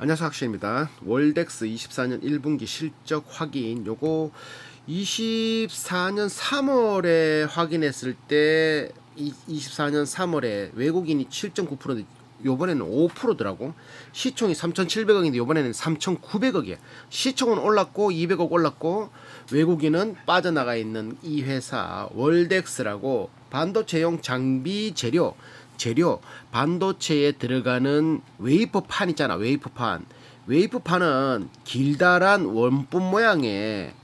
안녕하세요 학시입니다. 월덱스 24년 1분기 실적 확인. 요거 24년 3월에 확인했을 때 24년 3월에 외국인이 7.9% 요번에는 5%더라고. 시총이 3,700억인데 요번에는 3,900억이야. 시총은 올랐고 200억 올랐고 외국인은 빠져나가 있는 이 회사 월덱스라고 반도체용 장비 재료 재료 반도체에 들어가는 웨이퍼판 있잖아 웨이퍼판. 웨이퍼판은 길다란 원분 모양의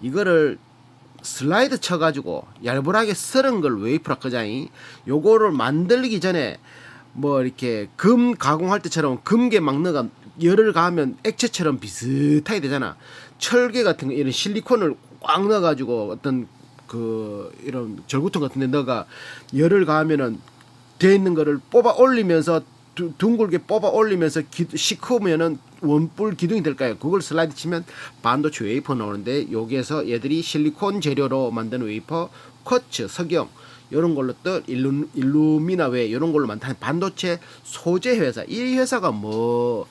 이거를 슬라이드 쳐가지고 얇은하게 썰은 걸 웨이프라 그자이 요거를 만들기 전에 뭐 이렇게 금 가공할 때처럼 금괴 막 넣어가 열을 가하면 액체처럼 비슷하게 되잖아. 철계 같은 거 이런 실리콘을 꽉 넣어가지고 어떤 그 이런 절구통 같은 데 넣어가 열을 가하면은 돼 있는 거를 뽑아 올리면서 두, 둥글게 뽑아 올리면서 기, 시커면은 원뿔 기둥이 될까요? 그걸 슬라이드 치면 반도체 웨이퍼 나오는데 여기에서 얘들이 실리콘 재료로 만든 웨이퍼, 쿼츠, 석영 이런 걸로 또 일루, 일루미나웨 이런 걸로 만든 반도체 소재 회사. 이 회사가 뭐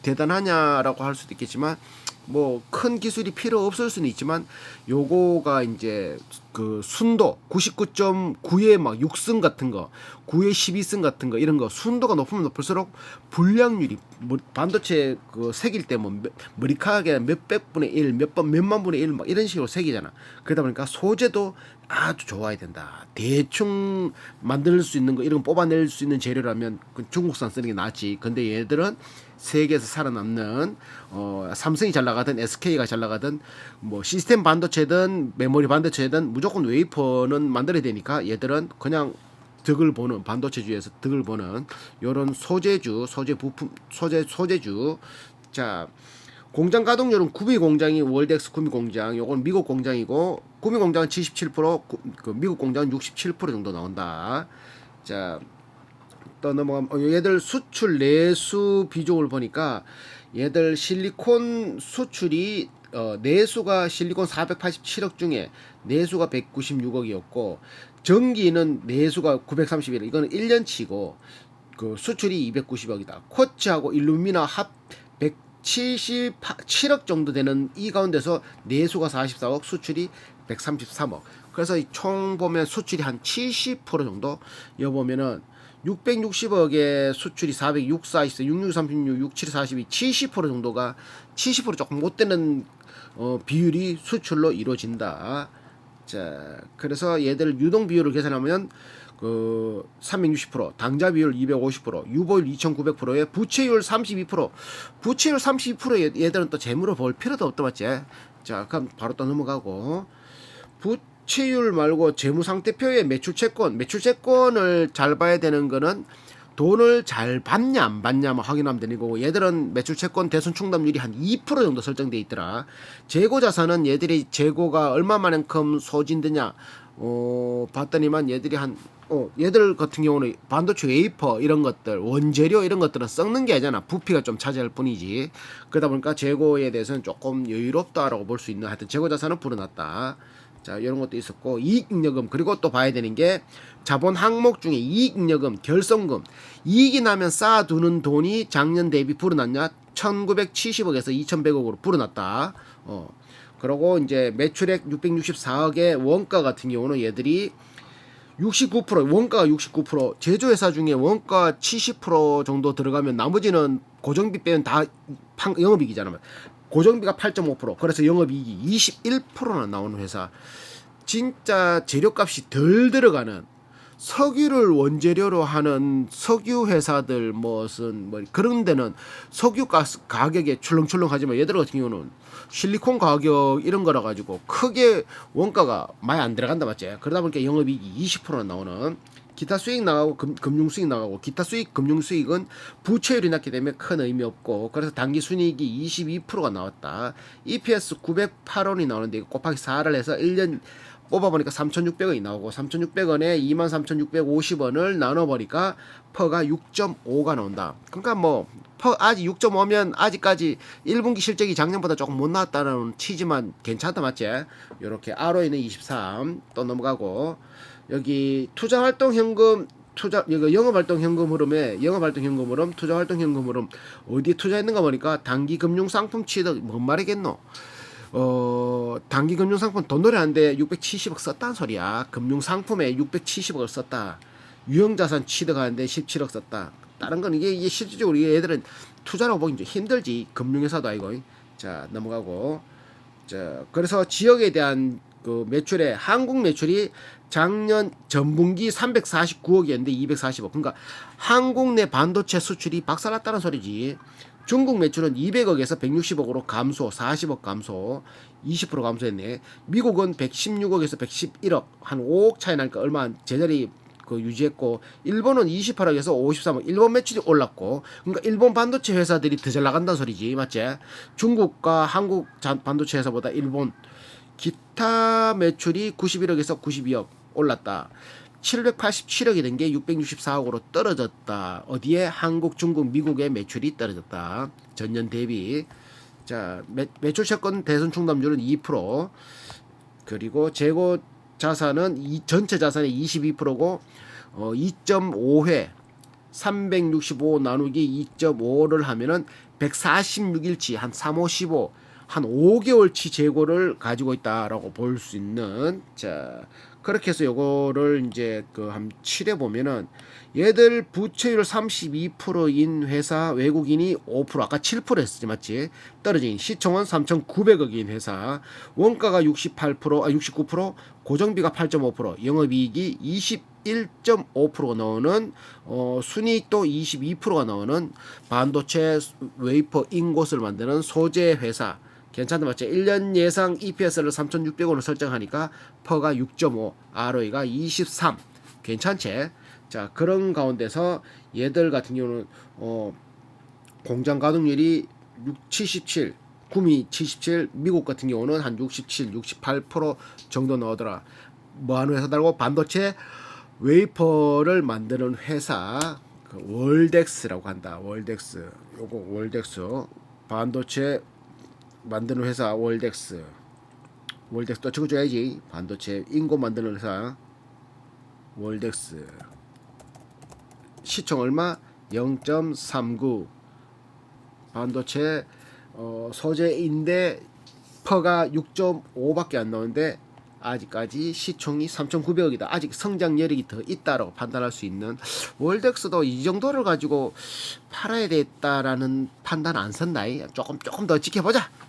대단하냐라고 할 수도 있겠지만 뭐 큰 기술이 필요 없을 수는 있지만 요거가 이제 그 순도 99.9에 막 6승 같은 거 9에 12승 같은 거 이런 거 순도가 높으면 높을수록 불량률이 뭐 반도체 그 색일 때뭐 머리카락에 몇백 분의 1, 몇번 몇만 분의 1막 이런 식으로 색이잖아. 그러다 보니까 소재도 아주 좋아야 된다. 대충 만들 수 있는 거 이런 거 뽑아낼 수 있는 재료라면 그 중국산 쓰는 게 낫지. 근데 얘들은 세계에서 살아남는 어 삼성이 잘 나가든 SK가 잘 나가든 뭐 시스템 반도체든 메모리 반도체든 무조건 웨이퍼는 만들어야 되니까 얘들은 그냥 득을 보는 반도체주에서 득을 보는 요런 소재주 소재 부품 소재 소재주 자 공장 가동률은 구미 공장이 월덱스 구미 공장 요건 미국 공장이고 구미 공장은 77%, 구, 그 미국 공장은 67% 정도 나온다. 자, 또 넘어가면 어, 얘들 수출 내수 비중을 보니까 얘들 실리콘 수출이 어, 내수가 실리콘 487억 중에 내수가 196억이었고 전기는 내수가 931억 이거는 1년치고 그 수출이 290억이다. 쿼츠하고 일루미나 합 177억 정도 되는 이 가운데서 내수가 44억, 수출이 133억. 그래서 이총 보면 수출이 한 70% 정도 여 보면은 660억에 수출이 406, 40, 66, 36, 67, 42, 70% 정도가 70% 조금 못 되는 어, 비율이 수출로 이루어진다. 자, 그래서 얘들 유동 비율을 계산하면 그 360%, 당자 비율 250%, 유보율 2,900%에 부채율 32%. 부채율 32%에 얘들은 또 재물을 볼 필요도 없다 맞지? 자, 그럼 바로 또 넘어가고 부채율 말고 재무 상태표에 매출 채권, 매출 채권을 잘 봐야 되는 거는 돈을 잘 받냐 안 받냐만 확인하면 되는 거고 얘들은 매출 채권 대손 충당률이 한 2% 정도 설정돼 있더라. 재고 자산은 얘들이 재고가 얼마만큼 소진되냐 어 봤더니만 얘들이 한 어, 얘들 같은 경우는 반도체 웨이퍼 이런 것들 원재료 이런 것들은 썩는 게 아니잖아. 부피가 좀 차지할 뿐이지. 그러다 보니까 재고에 대해서는 조금 여유롭다라고 볼 수 있는 하여튼 재고 자산은 불어났다 자 이런 것도 있었고 이익잉여금 그리고 또 봐야 되는 게 자본 항목 중에 이익잉여금 결성금. 이익이 나면 쌓아두는 돈이 작년 대비 불어났냐? 1970억에서 2100억으로 불어났다. 어. 그리고 이제 매출액 664억의 원가 같은 경우는 얘들이 69% 원가가 69% 제조회사 중에 원가 70% 정도 들어가면 나머지는 고정비 빼면 다 영업이익이잖아. 고정비가 8.5% 그래서 영업이익이 21%나 나오는 회사. 진짜 재료값이 덜 들어가는 석유를 원재료로 하는 석유 회사들 무슨 뭐 그런 데는 석유 가스 가격에 출렁출렁하지만 얘들 같은 경우는 실리콘 가격 이런 거라 가지고 크게 원가가 많이 안 들어간다 맞지? 그러다 보니까 영업이익이 20% 나오는 기타 수익 나가고 금, 금융 수익 나가고 기타 수익 금융 수익은 부채율이 낮기 때문에 큰 의미 없고 그래서 단기 순이익이 22%가 나왔다. EPS 908원이 나오는데 곱하기 4를 해서 1년 뽑아보니까 3,600원이 나오고 3,600원에 23,650원을 나눠보니까 퍼가 6.5가 나온다. 그러니까 뭐 퍼 아직 6.5면 아직까지 1분기 실적이 작년보다 조금 못 나왔다는 치지만 괜찮다 맞지? 이렇게 ROE는 23 또 넘어가고 여기 투자활동 현금 투자 이거 영업활동 현금 흐름에 영업활동 현금 흐름, 투자활동 현금 흐름 어디에 투자했는가 보니까 단기 금융 상품 취득 뭔 말이겠노? 어 단기 금융 상품 돈 노래하는데 670억 썼다는 소리야. 금융 상품에 670억을 썼다. 유형 자산 취득하는데 17억 썼다. 다른 건 이게, 이게 실질적으로 이게 얘들은 투자라고 보기 좀 힘들지. 금융회사도 아니고. 자 넘어가고. 자 그래서 지역에 대한 그 매출에 한국 매출이 작년 전분기 349억이었는데 240억. 그러니까 한국 내 반도체 수출이 박살났다는 소리지. 중국 매출은 200억에서 160억으로 감소, 40억 감소, 20% 감소했네. 미국은 116억에서 111억, 한 5억 차이 나니까 얼마 안 제자리 그 유지했고, 일본은 28억에서 53억. 일본 매출이 올랐고, 그러니까 일본 반도체 회사들이 더 잘 나간다는 소리지, 맞지? 중국과 한국 자- 반도체 회사보다 일본 기타 매출이 91억에서 92억 올랐다. 787억이 된 게 664억으로 떨어졌다. 어디에 한국, 중국, 미국의 매출이 떨어졌다. 전년 대비. 자, 매, 매출 채권 대손 충당률은 2%. 그리고 재고 자산은 이 전체 자산의 22%고 어 2.5회 365 나누기 2.5를 하면은 146일치 한 355, 한 5개월치 재고를 가지고 있다라고 볼 수 있는 자 그렇게 해서 요거를 이제 그한 칠해 보면은 얘들 부채율 32%인 회사 외국인이 5% 아까 7% 했었지 맞지? 떨어진 시총은 3,900억인 회사. 원가가 68%, 아 69%, 고정비가 8.5%, 영업이익이 21.5%가 나오는 어, 순이익도 22%가 나오는 반도체 웨이퍼 인곳을 만드는 소재 회사 괜찮다 맞죠? 1년 예상 EPS를 3,600원을 설정하니까 퍼가 6.5, ROE가 23 괜찮지? 자 그런 가운데서 얘들 같은 경우는 어, 공장 가동률이 6, 77, 구미 77, 미국 같은 경우는 한 67, 68% 정도 나오더라. 뭐 하는 회사다고 반도체 웨이퍼를 만드는 회사 그 월덱스라고 한다. 월덱스. 요거 월덱스 반도체 만드는 회사 월덱스. 월덱스 또 적어줘야지. 반도체 인고 만드는 회사 월덱스. 시총 얼마? 0.39 반도체 어, 소재인데 퍼가 6.5밖에 안 나오는데 아직까지 시총이 3,900억이다. 아직 성장 여력이 더 있다라고 판단할 수 있는 월덱스도 이 정도를 가지고 팔아야 됐다라는 판단 안 선다. 조금 조금 더 지켜보자. 끝.